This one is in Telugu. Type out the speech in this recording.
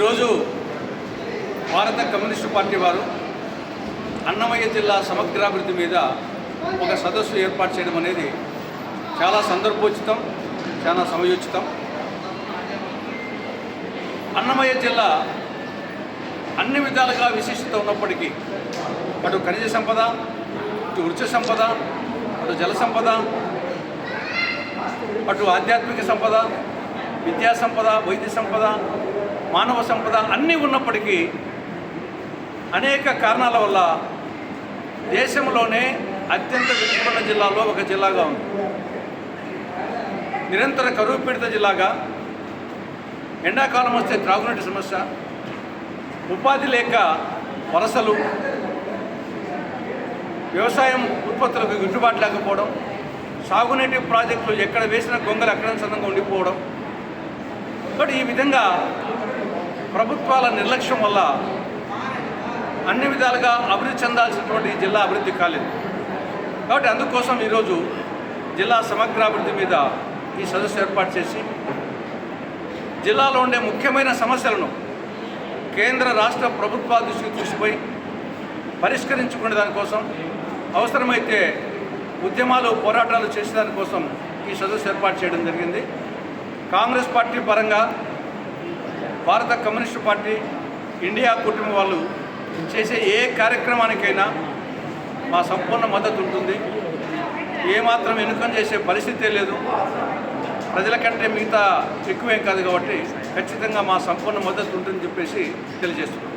ఈరోజు భారత కమ్యూనిస్టు పార్టీ వారు అన్నమయ్య జిల్లా సమగ్రాభివృద్ధి మీద ఒక సదస్సు ఏర్పాటు చేయడం అనేది చాలా సందర్భోచితం చాలా సమయోచితం. అన్నమయ్య జిల్లా అన్ని విధాలుగా విశిష్టత ఉన్నప్పటికీ అటు ఖనిజ సంపద ఇటు వృక్ష సంపద అటు జల సంపద అటు ఆధ్యాత్మిక సంపద విద్యా సంపద వైద్య సంపద మానవ సంపద అన్నీ ఉన్నప్పటికీ అనేక కారణాల వల్ల దేశంలోనే అత్యంత వెనుకబడిన జిల్లాలో ఒక జిల్లాగా ఉంది. నిరంతర కరువు పీడిత జిల్లాగా ఎండాకాలం వస్తే త్రాగునీటి సమస్య ఉపాధి లేక వలసలు వ్యవసాయం ఉత్పత్తులకు గిట్టుబాటు లేకపోవడం సాగునీటి ప్రాజెక్టులు ఎక్కడ వేసిన గొంగలు అక్కడ సన్నంగా ఉండిపోవడం. బట్ ఈ విధంగా ప్రభుత్వాల నిర్లక్ష్యం వల్ల అన్ని విధాలుగా అభివృద్ధి చెందాల్సినటువంటి జిల్లా అభివృద్ధి కాలేదు. కాబట్టి అందుకోసం ఈరోజు జిల్లా సమగ్రాభివృద్ధి మీద ఈ సదస్సు ఏర్పాటు చేసి జిల్లాలో ఉండే ముఖ్యమైన సమస్యలను కేంద్ర రాష్ట్ర ప్రభుత్వాల దృష్టికి తీసుకుపోయి పరిష్కరించుకునే దానికోసం అవసరమైతే ఉద్యమాలు పోరాటాలు చేసేదానికోసం ఈ సదస్సు ఏర్పాటు చేయడం జరిగింది. కాంగ్రెస్ పార్టీ పరంగా భారత కమ్యూనిస్టు పార్టీ ఇండియా కుటుంబం వాళ్ళు చేసే ఏ కార్యక్రమానికైనా మా సంపూర్ణ మద్దతు ఉంటుంది. ఏమాత్రం ఎన్నుకం చేసే పరిస్థితే లేదు. ప్రజల కంటే మిగతా ఎక్కువేం కాదు కాబట్టి ఖచ్చితంగా మా సంపూర్ణ మద్దతు ఉంటుందని చెప్పేసి తెలియజేస్తున్నాం.